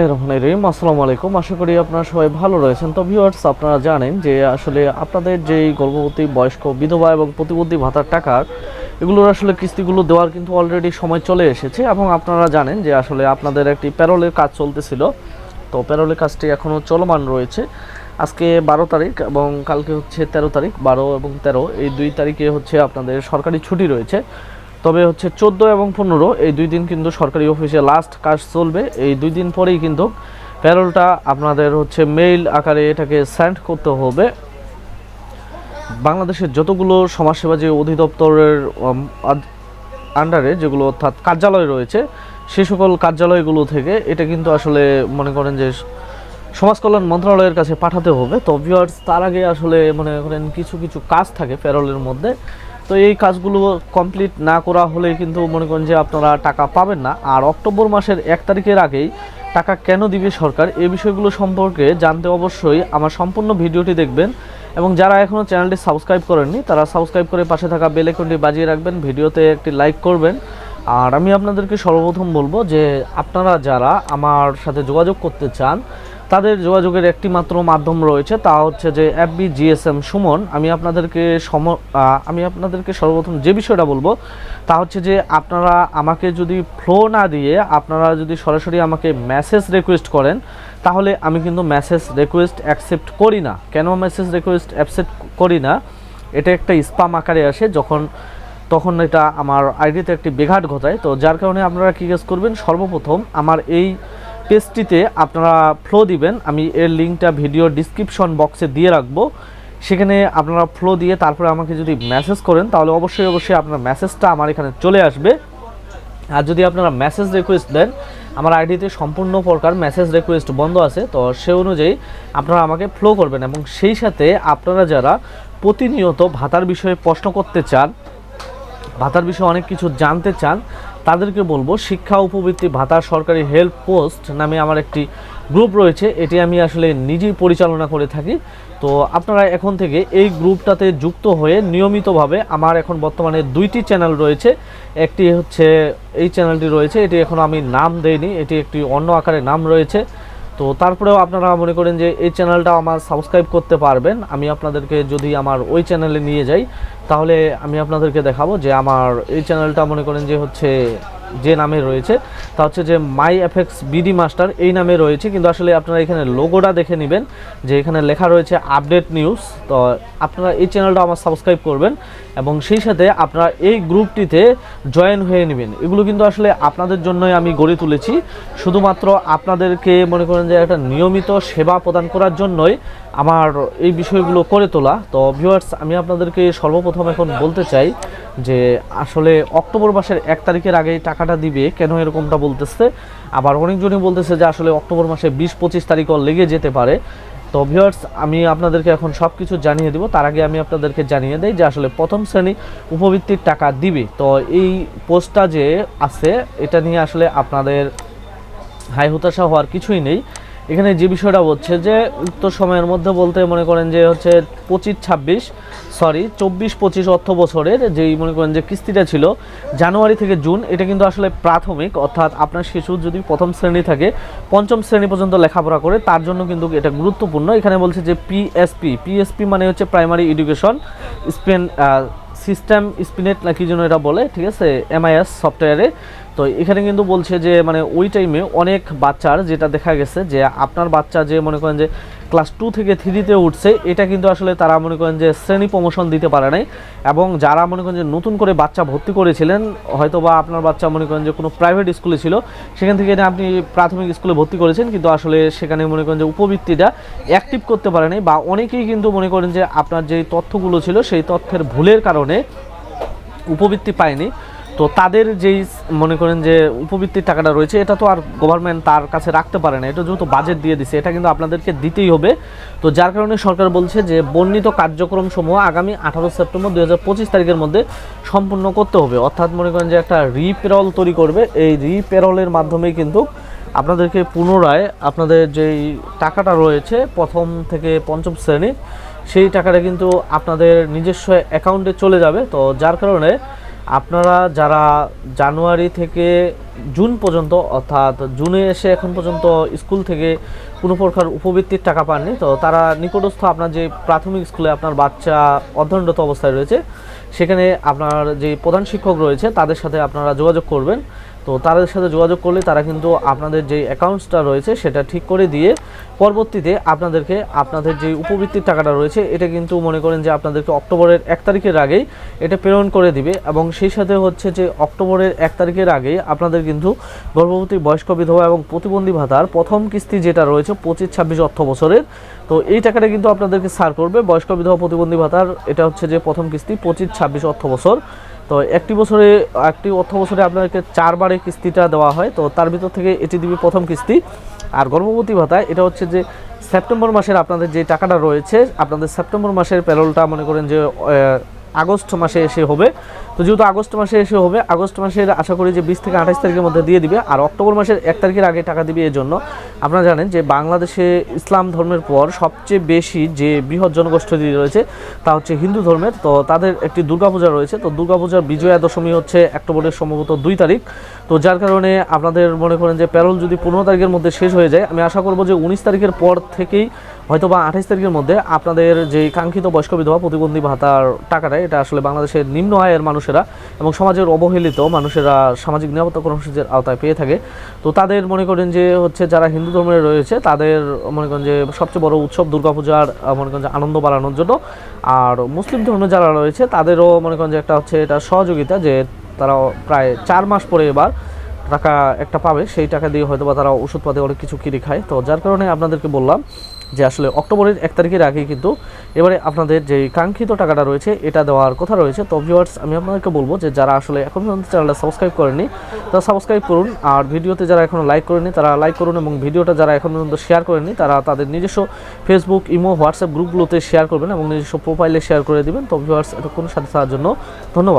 রহমানির আসসালামু আলাইকুম। আশা করি আপনারা সবাই ভালো রয়েছেন। তো ভিউয়ার্স আপনারা জানেন যে আসলে আপনাদের যেই গর্ভবতী, বয়স্ক বিধবা এবং প্রতিবন্ধী ভাতার টাকার এগুলোর আসলে কিস্তিগুলো দেওয়ার কিন্তু অলরেডি সময় চলে এসেছে এবং আপনারা জানেন যে আসলে আপনাদের একটি প্যারোলের কাজ চলতেছিল। তো প্যারোলের কাজটি এখনও চলমান রয়েছে। আজকে বারো তারিখ এবং কালকে হচ্ছে তেরো তারিখ, বারো এবং তেরো। এই দুই তারিখে হচ্ছে আপনাদের সরকারি ছুটি রয়েছে। তবে হচ্ছে চোদ্দ এবং পনেরো, এই দুই দিন কিন্তু সরকারি অফিসে লাস্ট কাজ চলবে। এই দুই দিন পরেই কিন্তু প্যারোলটা আপনাদের হচ্ছে মেইল আকারে এটাকে সেন্ড করতে হবে। বাংলাদেশের যতগুলো সমাজসেবা যে অধিদপ্তরের আন্ডারে যেগুলো অর্থাৎ কার্যালয় রয়েছে, সে সকল কার্যালয়গুলো থেকে এটা কিন্তু আসলে মনে করেন যে সমাজ কল্যাণ মন্ত্রণালয়ের কাছে পাঠাতে হবে। তো ভিউয়ার্স তার আগে আসলে মনে করেন কিছু কিছু কাজ থাকে প্যারোলের মধ্যে। তো এই কাজগুলো কমপ্লিট না করা হলে কিন্তু মনে করেন যে আপনারা টাকা পাবেন না। আর অক্টোবর মাসের এক তারিখের আগেই টাকা কেন দিবে সরকার এই বিষয়গুলো সম্পর্কে জানতে অবশ্যই আমার সম্পূর্ণ ভিডিওটি দেখবেন। এবং যারা এখনও চ্যানেলটি সাবস্ক্রাইব করেননি, তারা সাবস্ক্রাইব করে পাশে থাকা বেল আইকনটি বাজিয়ে রাখবেন, ভিডিওতে একটি লাইক করবেন। আর আমি আপনাদেরকে সর্বপ্রথম বলব যে আপনারা যারা আমার সাথে যোগাযোগ করতে চান তাদের যোগাযোগের একটি মাত্র মাধ্যম রয়েছে, তা হচ্ছে যে এফবি জিএসএম সুমন। আমি আপনাদেরকে সম আমি আপনাদেরকে সর্বপ্রথম যে বিষয়টা বলব, তা হচ্ছে যে আপনারা আমাকে যদি ফ্লো না দিয়ে আপনারা যদি সরাসরি আমাকে মেসেজ রিকোয়েস্ট করেন, তাহলে আমি কিন্তু মেসেজ রিকোয়েস্ট অ্যাকসেপ্ট করি না। কেন মেসেজ রিকোয়েস্ট অ্যাকসেপ্ট করি না? এটা একটা স্পাম আকারে আসে, যখন, তখন এটা আমার আইডিতে একটি বেঘাট ঘটায়। তো যার কারণে আপনারা কী কাজ করবেন? সর্বপ্রথম আমার এই পেজটিতে আপনারা ফ্লো দিবেন, আমি এর লিঙ্কটা ভিডিও ডিসক্রিপশন বক্সে দিয়ে রাখব। সেখানে আপনারা ফ্লো দিয়ে তারপরে আমাকে যদি মেসেজ করেন, তাহলে অবশ্যই অবশ্যই আপনার মেসেজটা আমার এখানে চলে আসবে। আর যদি আপনারা মেসেজ রিকোয়েস্ট দেন, আমার আইডিতে সম্পূর্ণ প্রকার মেসেজ রিকোয়েস্ট বন্ধ আছে, তো সে অনুযায়ী আপনারা আমাকে ফ্লো করবেন এবং সেই সাথে আপনারা যারা প্রতিনিয়ত ভাতার বিষয়ে প্রশ্ন করতে চান, ভাতার বিষয়ে অনেক কিছু জানতে চান তাদেরকে বলব, শিক্ষা উপবৃত্তি ভাতা সরকারি হেল্প পোস্ট নামে আমার একটি গ্রুপ রয়েছে। এটি আমি আসলে নিজেই পরিচালনা করে থাকি। তো আপনারা এখন থেকে এই গ্রুপটাতে যুক্ত হয়ে নিয়মিতভাবে আমার এখন বর্তমানে দুইটি চ্যানেল রয়েছে। একটি হচ্ছে, এই চ্যানেলটি রয়েছে। এটি এখন আমি নাম দেইনি। এটি একটি অন্য আকারে নাম রয়েছে। তো তারপরেও আপনারা মনে করেন যে এই চ্যানেলটা আমার সাবস্ক্রাইব করতে পারবেন। আমি আপনাদেরকে যদি আমার ওই চ্যানেলে নিয়ে যাই, তাহলে আমি আপনাদেরকে দেখাবো যে আমার এই চ্যানেলটা মনে করেন যে হচ্ছে যে নামে রয়েছে, তা হচ্ছে যে মাই এফেক্স বিডি মাস্টার এই নামে রয়েছে। কিন্তু আসলে আপনারা এখানে লোগোটা দেখে নেবেন যে এখানে লেখা রয়েছে আপডেট নিউজ তো আপনারা এই চ্যানেলটা আমার সাবস্ক্রাইব করবেন এবং সেই সাথে আপনারা এই গ্রুপটিতে জয়েন হয়ে নেবেন। এগুলো কিন্তু আসলে আপনাদের জন্যই আমি গড়ে তুলেছি। শুধুমাত্র আপনাদেরকে মনে করেন যে একটা নিয়মিত সেবা প্রদান করার জন্যই আমার এই বিষয়গুলো করে তোলা। তো ভিউয়ার্স আমি আপনাদেরকে সর্বপ্রথম এখন বলতে চাই যে আসলে অক্টোবর মাসের এক তারিখের আগেই টাকাটা দিবে, কেন এরকমটা বলতেছে? আবার অনেকজনই বলতেছে যে আসলে অক্টোবর মাসে বিশ পঁচিশ তারিখও লেগে যেতে পারে। তো ভিউয়ার্স আমি আপনাদেরকে এখন সব কিছু জানিয়ে দেবো। তার আগে আমি আপনাদেরকে জানিয়ে দেই যে আসলে প্রথম শ্রেণি উপবৃত্তির টাকা দিবে। তো এই পোস্টটা যে আছে, এটা নিয়ে আসলে আপনাদের হাই হতাশা হওয়ার কিছুই নেই। এখানে যে বিষয়টা হচ্ছে যে, উক্ত সময়ের মধ্যে বলতে মনে করেন যে হচ্ছে পঁচিশ ছাব্বিশ সরি চব্বিশ পঁচিশ অর্থ বছরের যেই মনে করেন যে কিস্তিটা ছিল, জানুয়ারি থেকে জুন, এটা কিন্তু আসলে প্রাথমিক, অর্থাৎ আপনার শিশু যদি প্রথম শ্রেণি থাকে, পঞ্চম শ্রেণি পর্যন্ত লেখাপড়া করে, তার জন্য কিন্তু এটা গুরুত্বপূর্ণ। এখানে বলছে যে পিএসপি পিএসপি মানে হচ্ছে প্রাইমারি এডুকেশন স্পেন সিস্টেম স্পিনেট না কি যেন এটা বলে, ঠিক আছে এমআইএস সফটওয়্যারে তো এখানে কিন্তু বলছে যে মানে ওই টাইমে অনেক বাচ্চার যেটা দেখা গেছে যে, আপনার বাচ্চা যে মনে করেন যে ক্লাস টু থেকে থ্রিতে উঠছে, এটা কিন্তু আসলে তারা মনে করেন যে শ্রেণি প্রমোশন দিতে পারে নাই। এবং যারা মনে করেন যে নতুন করে বাচ্চা ভর্তি করেছিলেন হয়তো বা আপনার বাচ্চা মনে করেন যে কোনো প্রাইভেট স্কুলে ছিল, সেখান থেকে আপনি প্রাথমিক স্কুলে ভর্তি করেছেন, কিন্তু আসলে সেখানে মনে করেন যে উপবৃত্তিটা অ্যাক্টিভ করতে পারে নাই বা অনেকেই কিন্তু মনে করেন যে আপনার যেই তথ্যগুলো ছিল, সেই তথ্যের ভুলের কারণে উপবৃত্তি পায়নি। তো তাদের যেই মনে করেন যে উপবৃত্তির টাকাটা রয়েছে, এটা তো আর গভর্নমেন্ট তার কাছে রাখতে পারে না। এটা যেহেতু বাজেট দিয়ে দিছে, এটা কিন্তু আপনাদেরকে দিতেই হবে। তো যার কারণে সরকার বলছে যে বর্ণিত কার্যক্রম সমূহ আগামী আঠারো সেপ্টেম্বর দু হাজার পঁচিশ তারিখের মধ্যে সম্পূর্ণ করতে হবে। অর্থাৎ মনে করেন যে একটা রিপেরল তৈরি করবে। এই রিপেরলের মাধ্যমেই কিন্তু আপনাদেরকে পুনরায় আপনাদের যেই টাকাটা রয়েছে, প্রথম থেকে পঞ্চম শ্রেণি সেই টাকাটা কিন্তু আপনাদের নিজস্ব অ্যাকাউন্টে চলে যাবে। তো যার কারণে আপনারা যারা জানুয়ারি থেকে জুন পর্যন্ত, অর্থাৎ জুনে এসে এখন পর্যন্ত স্কুল থেকে কোনো প্রকার উপবৃত্তির টাকা পাননি, তো তারা নিকটস্থ আপনার যে প্রাথমিক স্কুলে আপনার বাচ্চা অধ্যয়নরত অবস্থায় রয়েছে, সেখানে আপনার যে প্রধান শিক্ষক রয়েছে, তাদের সাথে আপনারা যোগাযোগ করবেন। তো তাদের সাথে যোগাযোগ করলে তারা কিন্তু আপনাদের যে অ্যাকাউন্টসটা রয়েছে, সেটা ঠিক করে দিয়ে পরবর্তীতে আপনাদেরকে আপনাদের যে উপবৃত্তির টাকাটা রয়েছে, এটা কিন্তু মনে করেন যে আপনাদেরকে অক্টোবরের এক তারিখের আগেই এটা প্রেরণ করে দিবে এবং সেই সাথে হচ্ছে যে অক্টোবরের এক তারিখের আগেই আপনাদের কিন্তু গর্ভবতী বয়স্ক বিধবা এবং প্রতিবন্ধী ভাতার প্রথম কিস্তি যেটা রয়েছে পঁচিশ ছাব্বিশ অর্থ বছরের। তো এই টাকাটা কিন্তু আপনাদেরকে সার করবে বয়স্ক বিধবা প্রতিবন্ধী ভাতার, এটা হচ্ছে যে প্রথম কিস্তি পঁচিশ ছাব্বিশ অর্থ বছর। তো একটি বছরে, একটি অর্থ বছরে আপনাদেরকে চারবারে কিস্তিটা দেওয়া হয়। তো তার ভিতর থেকে এটি দিবে প্রথম কিস্তি। আর গর্ভবতী ভাতা এটা হচ্ছে যে সেপ্টেম্বর মাসের আপনাদের যে টাকাটা রয়েছে, আপনাদের সেপ্টেম্বর মাসের প্যারোলটা মনে করেন যে আগস্ট মাসে এসে হবে। তো যেহেতু আগস্ট মাসে এসে হবে, আগস্ট মাসের আশা করি যে বিশ থেকে আঠাশ তারিখের মধ্যে দিয়ে দিবে। আর অক্টোবর মাসের এক তারিখের আগে টাকা দিবে এর জন্য আপনারা জানেন যে বাংলাদেশে ইসলাম ধর্মের পর সবচেয়ে বেশি যে বৃহৎ জনগোষ্ঠী রয়েছে, তা হচ্ছে হিন্দু ধর্মের। তো তাদের একটি দুর্গাপূজা রয়েছে। তো দুর্গাপূজার বিজয়া দশমী হচ্ছে অক্টোবরের সম্ভবত দুই তারিখ। তো যার কারণে আপনাদের মনে করেন যে প্যারোল যদি পনেরো তারিখের মধ্যে শেষ হয়ে যায়, আমি আশা করব যে উনিশ তারিখের পর থেকেই হয়তো বা আঠাশ তারিখের মধ্যে আপনাদের যে কাঙ্ক্ষিত বয়স্ক বিধবা প্রতিবন্ধী ভাতার টাকাটা, এটা আসলে বাংলাদেশের নিম্ন আয়ের মানুষেরা এবং সমাজের অবহেলিত মানুষেরা সামাজিক নিরাপত্তা কর্মসূচির আওতায় পেয়ে থাকে। তো তাদের মনে করেন যে হচ্ছে যারা হিন্দু ধর্মের রয়েছে, তাদের মনে করেন যে সবচেয়ে বড় উৎসব দুর্গাপূজার মনে করেন যে আনন্দ বাড়ানোর জন্য। আর মুসলিম ধর্মে যারা রয়েছে, তাদেরও মনে করেন যে একটা হচ্ছে এটা সহযোগিতা যে তারা প্রায় চার মাস পরে এবার টাকা একটা পাবে সেই টাকা দিয়ে হয়তো বা তারা ওষুধপাতি অনেক কিছু কিনে খায়। তো যার কারণে আপনাদেরকে বললাম যে আসলে অক্টোবরের এক তারিখের আগে কিন্তু এবারে আপনাদের যে কাঙ্ক্ষিত টাকাটা রয়েছে, এটা দেওয়ার কথা রয়েছে। তো ভিউয়ার্স আমি আপনাদেরকে বলব যে যারা আসলে এখন পর্যন্ত চ্যানেলটা সাবস্ক্রাইব করেনি তারা সাবস্ক্রাইব করুন। আর ভিডিওতে যারা এখনও লাইক করেনি তারা লাইক করুন এবং ভিডিওটা যারা এখন পর্যন্ত শেয়ার করেনি তারা তাদের নিজস্ব ফেসবুক ইমো হোয়াটসঅ্যাপ গ্রুপগুলোতে শেয়ার করবেন এবং নিজস্ব প্রোফাইলে শেয়ার করে দিবেন। তো ভিউয়ার্স এতক্ষণ সাথে থাকার জন্য ধন্যবাদ।